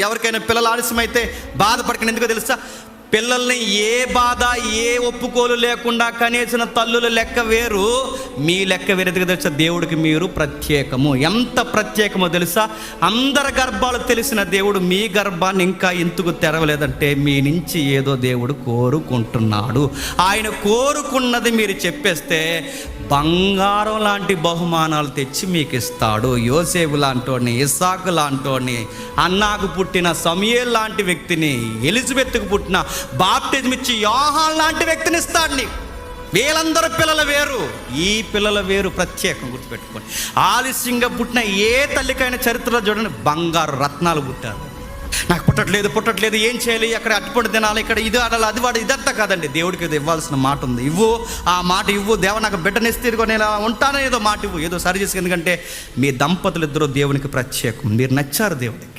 ఎవరికైనా పిల్లలు ఆలస్యమైతే బాధపడకండి. ఎందుకో తెలుసా? పిల్లల్ని ఏ బాధ ఏ ఒప్పుకోలు లేకుండా కనేసిన తల్లుల లెక్క వేరు. మీ లెక్క వేరు ఎందుకు తెలుసా? దేవుడికి మీరు ప్రత్యేకము. ఎంత ప్రత్యేకమో తెలుసా? అందరి గర్భాలు తెలిసిన దేవుడు మీ గర్భాన్ని ఇంకా ఎందుకు తెరవలేదంటే మీ నుంచి ఏదో దేవుడు కోరుకుంటున్నాడు. ఆయన కోరుకున్నది మీరు చెప్పేస్తే బంగారం లాంటి బహుమానాలు తెచ్చి మీకు ఇస్తాడు. యోసేపు లాంటోని ఇసాకు లాంటోని అన్నాకు పుట్టిన సమయల్ లాంటి వ్యక్తిని ఎలిజబెత్కు పుట్టిన బాప్టిజం ఇచ్చి యోహాన్ లాంటి వ్యక్తిని ఇస్తాడు నీకు వీళ్ళందరూ పిల్లలు వేరు. ఈ పిల్లల వేరు ప్రత్యేకం గుర్తుపెట్టుకోండి. ఆలస్యంగా పుట్టిన ఏ తల్లికైనా చరిత్రలో చూడండి బంగారు రత్నాలు పుట్టారు. నాకు పుట్టట్లేదు పుట్టట్లేదు ఏం చేయాలి? అక్కడ అట్టుపడి తినాలి ఇక్కడ ఇది ఆడాలి అది వాడు ఇదంతా కాదండి. దేవుడికి ఇది ఇవ్వాల్సిన మాట ఉంది. ఇవ్వు ఆ మాట ఇవ్వు దేవ నాకు బిడ్డనిస్తే నేను ఉంటానో ఏదో మాట ఇవ్వు. ఏదో సరి చేసి ఎందుకంటే మీ దంపతులు ఇద్దరు దేవునికి ప్రత్యేకం. మీరు నచ్చారు దేవుడికి.